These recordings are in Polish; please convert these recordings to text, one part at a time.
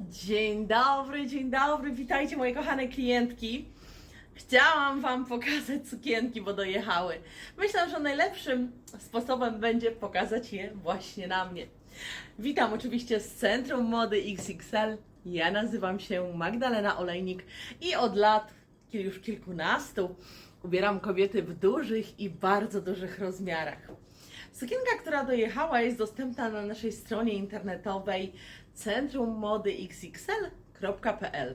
Dzień dobry, dzień dobry, witajcie moje kochane klientki. Chciałam Wam pokazać sukienki, bo dojechały. Myślę, że najlepszym sposobem będzie pokazać je właśnie na mnie. Witam oczywiście z Centrum Mody XXL. Ja nazywam się Magdalena Olejnik i od lat, już kilkunastu, ubieram kobiety w dużych i bardzo dużych rozmiarach. Sukienka, która dojechała, jest dostępna na naszej stronie internetowej centrummodyczxl.pl.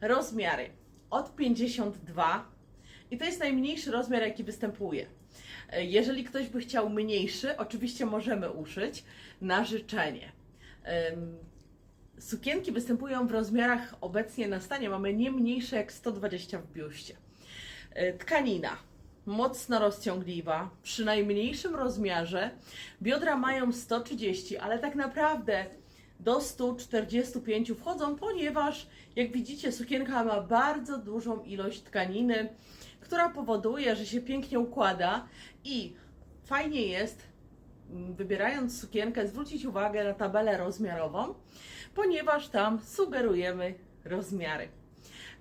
Rozmiary od 52 i to jest najmniejszy rozmiar, jaki występuje. Jeżeli ktoś by chciał mniejszy, oczywiście możemy uszyć na życzenie. Sukienki występują w rozmiarach obecnie na stanie. Mamy nie mniejsze jak 120 w biuście. E, Tkanina mocno rozciągliwa, przy najmniejszym rozmiarze. Biodra mają 130, ale tak naprawdę do 145 wchodzą, ponieważ jak widzicie, sukienka ma bardzo dużą ilość tkaniny, która powoduje, że się pięknie układa i fajnie jest, mm, wybierając sukienkę, zwrócić uwagę na tabelę rozmiarową, ponieważ tam sugerujemy rozmiary.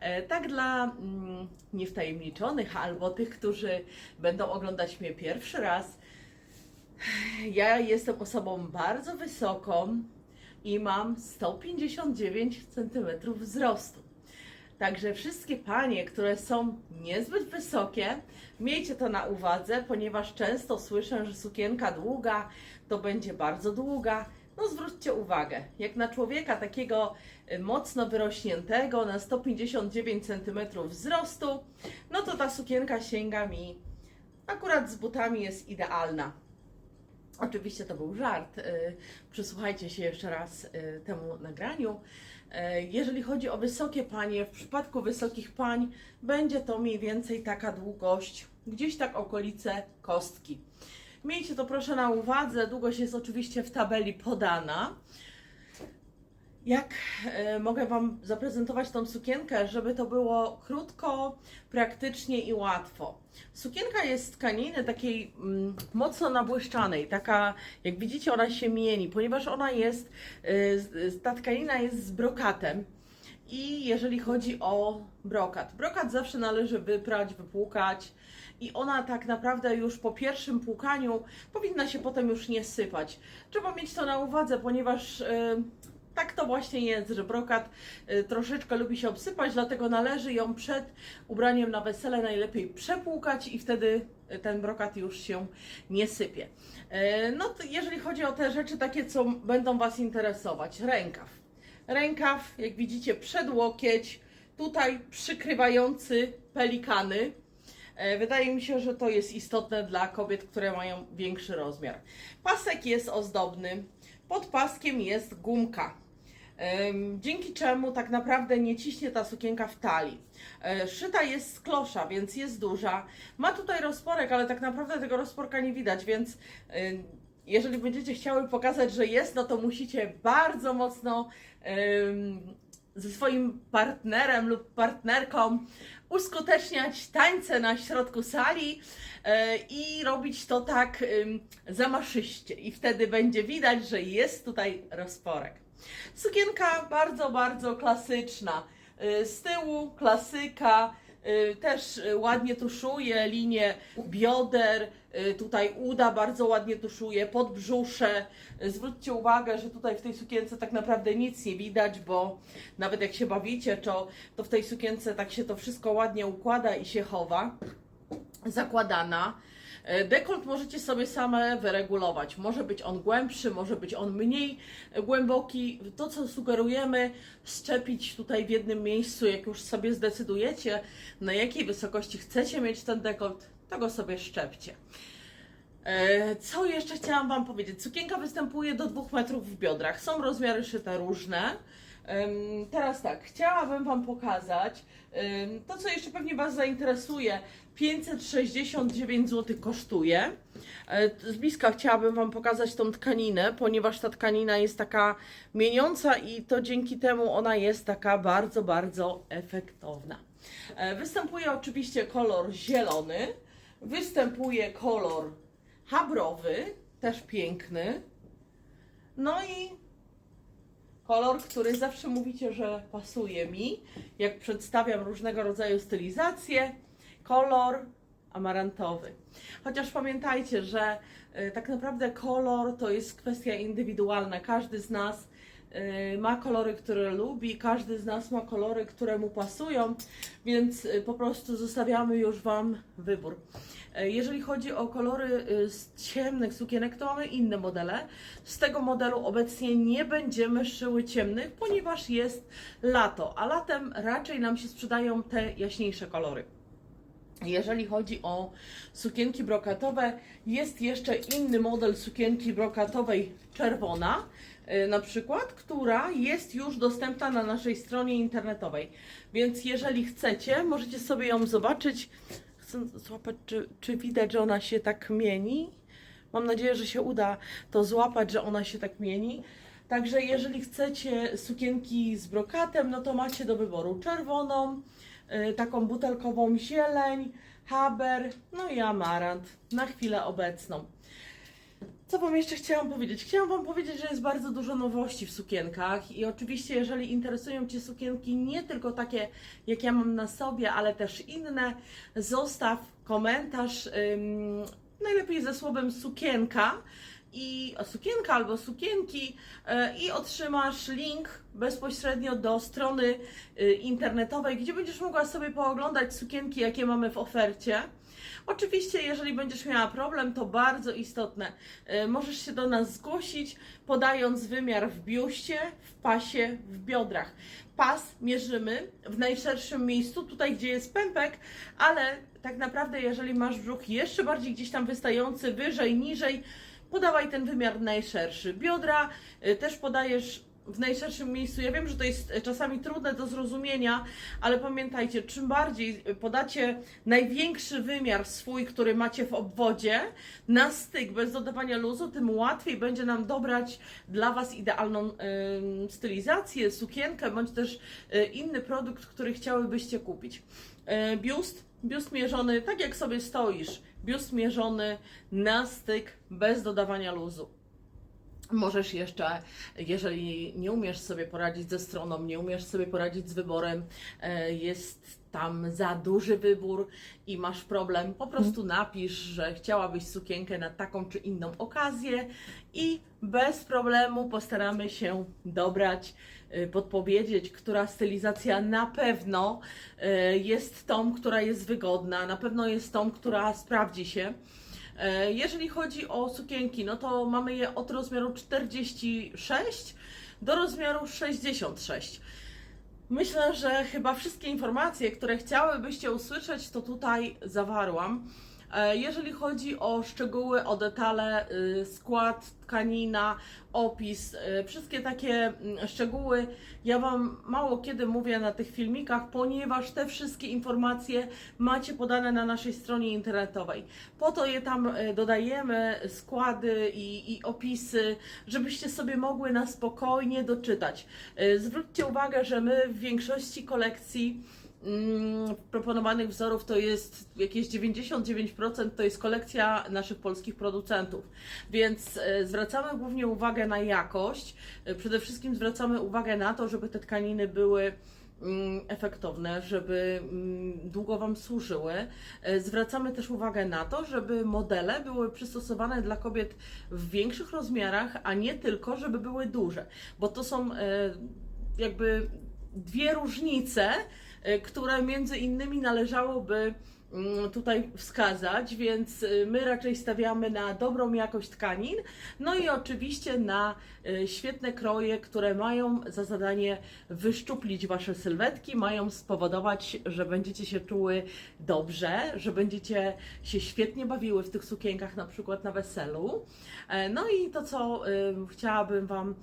E, Tak dla mm, niewtajemniczonych albo tych, którzy będą oglądać mnie pierwszy raz, ja jestem osobą bardzo wysoką i mam 159 cm wzrostu. Także wszystkie panie, które są niezbyt wysokie, miejcie to na uwadze, ponieważ często słyszę, że sukienka długa to będzie bardzo długa. No zwróćcie uwagę, jak na człowieka takiego y, mocno wyrośniętego, na 159 cm wzrostu, no to ta sukienka sięga mi, akurat z butami jest idealna. Oczywiście to był żart. y, Przysłuchajcie się jeszcze raz y, temu nagraniu. Jeżeli chodzi o wysokie panie, w przypadku wysokich pań będzie to mniej więcej taka długość, gdzieś tak okolice kostki. Miejcie to proszę na uwadze. Długość jest oczywiście w tabeli podana. Jak e, mogę Wam zaprezentować tą sukienkę, żeby to było krótko, praktycznie i łatwo? Sukienka jest z tkaniny takiej mm, mocno nabłyszczanej, taka jak widzicie ona się mieni, ponieważ ona jest, z- ta tkanina jest z brokatem. I jeżeli chodzi o brokat, brokat zawsze należy wyprać, wypłukać i ona tak naprawdę już po pierwszym płukaniu powinna się potem już nie sypać. Trzeba mieć to na uwadze, ponieważ y, tak to właśnie jest, że brokat y, troszeczkę lubi się obsypać, dlatego należy ją przed ubraniem na wesele najlepiej przepłukać i wtedy y, ten brokat już się nie sypie. Y, No jeżeli chodzi o te rzeczy takie, co będą Was interesować, rękaw. Rękaw, jak widzicie, przedłokieć, tutaj przykrywający pelikany. E, Wydaje mi się, że to jest istotne dla kobiet, które mają większy rozmiar. Pasek jest ozdobny, pod paskiem jest gumka. Dzięki czemu tak naprawdę nie ciśnie ta sukienka w talii. E, Szyta jest z klosza, więc jest duża. Ma tutaj rozporek, ale tak naprawdę tego rozporka nie widać, więc jeżeli będziecie chciały pokazać, że jest, no to musicie bardzo mocno em, ze swoim partnerem lub partnerką uskuteczniać tańce na środku sali e, i robić to tak zamaszyście. I wtedy będzie widać, że jest tutaj rozporek. Sukienka bardzo, bardzo klasyczna. Y, Z tyłu klasyka, y, też ładnie tuszuje linię bioder, tutaj uda bardzo ładnie tuszuje, podbrzusze. Y, Zwróćcie uwagę, że tutaj w tej sukience tak naprawdę nic nie widać, bo nawet jak się bawicie, to, to w tej sukience tak się to wszystko ładnie układa i się chowa. Zakładana. E, Dekolt możecie sobie same wyregulować. Może być on głębszy, może być on mniej głęboki. To, co sugerujemy, szczepić tutaj w jednym miejscu, jak już sobie zdecydujecie, na jakiej wysokości chcecie mieć ten dekolt, to go sobie szczepcie. E, Co jeszcze chciałam Wam powiedzieć? Sukienka występuje do 2 metrów w biodrach. Są rozmiary szyte różne. Teraz tak, chciałabym Wam pokazać to, co jeszcze pewnie Was zainteresuje. 569 zł kosztuje. E, Z bliska chciałabym Wam pokazać tą tkaninę, ponieważ ta tkanina jest taka mieniąca i to dzięki temu ona jest taka bardzo, bardzo efektowna. E, Występuje oczywiście kolor zielony, występuje kolor habrowy, też piękny. No i kolor, który zawsze mówicie, że pasuje mi, jak przedstawiam różnego rodzaju stylizacje, kolor amarantowy. Chociaż pamiętajcie, że y, tak naprawdę kolor to jest kwestia indywidualna. Każdy z nas y, ma kolory, które lubi, każdy z nas ma kolory, które mu pasują, więc y, po prostu zostawiamy już Wam wybór. E, Jeżeli chodzi o kolory y, z ciemnych sukienek, to mamy inne modele. Z tego modelu obecnie nie będziemy szyły ciemnych, ponieważ jest lato, a latem raczej nam się sprzedają te jaśniejsze kolory. Jeżeli chodzi o sukienki brokatowe, jest jeszcze inny model sukienki brokatowej czerwona, y, na przykład, która jest już dostępna na naszej stronie internetowej. Więc jeżeli chcecie, możecie sobie ją zobaczyć. Chcę złapać, czy, czy widać, że ona się tak mieni. Mam nadzieję, że się uda to złapać, że ona się tak mieni. Także jeżeli chcecie sukienki z brokatem, no to macie do wyboru czerwoną, y, taką butelkową zieleń, haber, no i amarant na chwilę obecną. Co Wam jeszcze chciałam powiedzieć? Chciałam Wam powiedzieć, że jest bardzo dużo nowości w sukienkach i oczywiście jeżeli interesują Cię sukienki nie tylko takie, jak ja mam na sobie, ale też inne, zostaw komentarz, ym, najlepiej ze słowem sukienka i sukienka albo sukienki e, i otrzymasz link bezpośrednio do strony y, internetowej, gdzie będziesz mogła sobie pooglądać sukienki, jakie mamy w ofercie. Oczywiście, jeżeli będziesz miała problem, to bardzo istotne. y, Możesz się do nas zgłosić, podając wymiar w biuście, w pasie, w biodrach. Pas mierzymy w najszerszym miejscu, tutaj gdzie jest pępek, ale tak naprawdę, jeżeli masz brzuch jeszcze bardziej gdzieś tam wystający, wyżej, niżej, podawaj ten wymiar najszerszy. Biodra y, też podajesz w najszerszym miejscu. Ja wiem, że to jest y, czasami trudne do zrozumienia, ale pamiętajcie, czym bardziej y, podacie największy wymiar swój, który macie w obwodzie, na styk, bez dodawania luzu, tym łatwiej będzie nam dobrać dla Was idealną ym, stylizację, sukienkę, bądź też y, inny produkt, który chciałybyście kupić. Y, biust, biust mierzony tak jak sobie stoisz, biust mierzony na styk, bez dodawania luzu. Możesz jeszcze, jeżeli nie umiesz sobie poradzić ze stroną, nie umiesz sobie poradzić z wyborem, e, jest tam za duży wybór i masz problem, po prostu napisz, że chciałabyś sukienkę na taką czy inną okazję i bez problemu postaramy się dobrać, e, podpowiedzieć, która stylizacja na pewno e, jest tą, która jest wygodna, na pewno jest tą, która sprawdzi się. E, Jeżeli chodzi o sukienki, no to mamy je od rozmiaru 46 do rozmiaru 66. Myślę, że chyba wszystkie informacje, które chciałybyście usłyszeć, to tutaj zawarłam. E, Jeżeli chodzi o szczegóły, o detale, y, skład, tkanina, opis, y, wszystkie takie mm, szczegóły, ja Wam mało kiedy mówię na tych filmikach, ponieważ te wszystkie informacje macie podane na naszej stronie internetowej. Po to je tam y, dodajemy, składy i, i opisy, żebyście sobie mogły na spokojnie doczytać. Zwróćcie uwagę, że my w większości kolekcji mm, proponowanych wzorów to jest jakieś 99% to jest kolekcja naszych polskich producentów. Więc e, zwracamy głównie uwagę na jakość. E, Przede wszystkim zwracamy uwagę na to, żeby te tkaniny były mm, efektowne, żeby mm, długo Wam służyły. E, Zwracamy też uwagę na to, żeby modele były przystosowane dla kobiet w większych rozmiarach, a nie tylko, żeby były duże, bo to są jakby dwie różnice, które między innymi należałoby tutaj wskazać, więc y, my raczej stawiamy na dobrą jakość tkanin, no i oczywiście na y, świetne kroje, które mają za zadanie wyszczuplić Wasze sylwetki, mają spowodować, że będziecie się czuły dobrze, że będziecie się świetnie bawiły w tych sukienkach, na przykład na weselu. E, No i to, co chciałabym Wam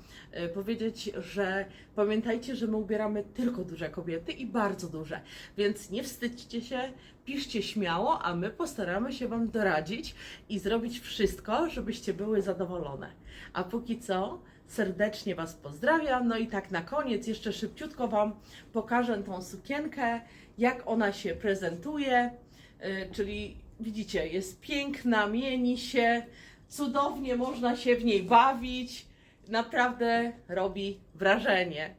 y, powiedzieć, że pamiętajcie, że my ubieramy tylko duże kobiety i bardzo duże, więc nie wstydźcie się, piszcie śmiało, a my postaramy się Wam doradzić i zrobić wszystko, żebyście były zadowolone. A póki co, serdecznie Was pozdrawiam. No i tak na koniec jeszcze szybciutko Wam pokażę tą sukienkę, jak ona się prezentuje. Y, Czyli widzicie, jest piękna, mieni się, cudownie można się w niej bawić. naprawdę robi wrażenie.